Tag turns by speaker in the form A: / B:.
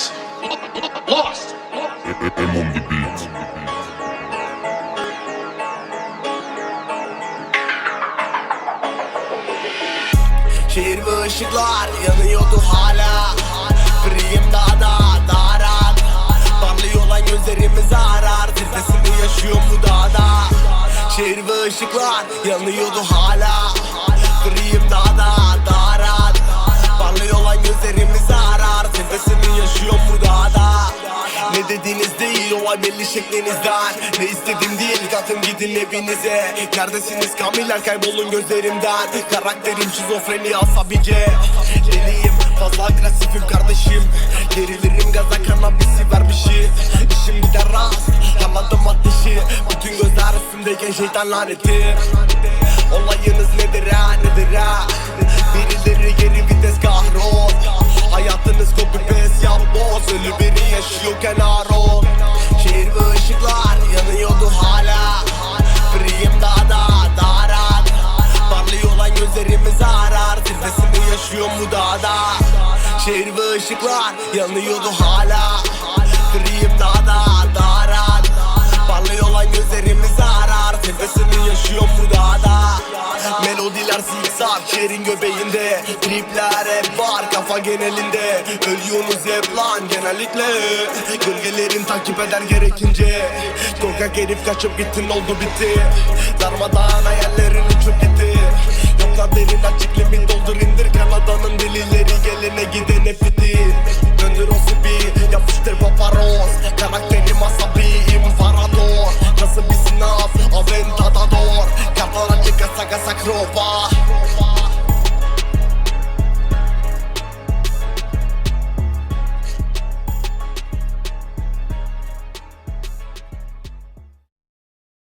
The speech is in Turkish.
A: Lost. Lost.
B: I'm on the beat.
C: Şehir ve ışıklar yanıyordu hala Friyim daha da daha rahat Parlıyor lan gözlerimiz arar Zirvesini yaşıyor bu dağda Şehir ve ışıklar yanıyordu hala Friyim daha da ne dediğiniz değil olay belli şeklinizden Ne istedim değil katın gidin evinize. Neredesiniz? Kamiler kaybolun gözlerimden Karakterim şizofreni asabice Deliyim fazla agresifim kardeşim. Gerilirim gaza kanabisi ver bir şey İşim gider rast Anladım ateşi. Bütün gözler üstümdeyken şeytan laneti. Olayınız nedir ha nedir ha Yaşıyor mu dağda? Şehir ve ışıklar yanıyordu hala. Friyim daha da daha rahat Parlıyor lan gözlerimiz arar. Zirvesini yaşıyor mu dağda? Melodiler zikzak şehrin göbeğinde. Tripler hep var kafa genelinde. Ölüyorsunuz hep lan genellikle. Gölgelerin takip eder gerekince. Korkak herif kaçıp gittin oldu bitti. Darmadağın hayallerin uçup gitti gidene fitil Döndür o sipi yapıştır paparoz Karakterim asabi imparator. Nasıl bir sınav? Aventador Kartlar açık kasa kasa kropa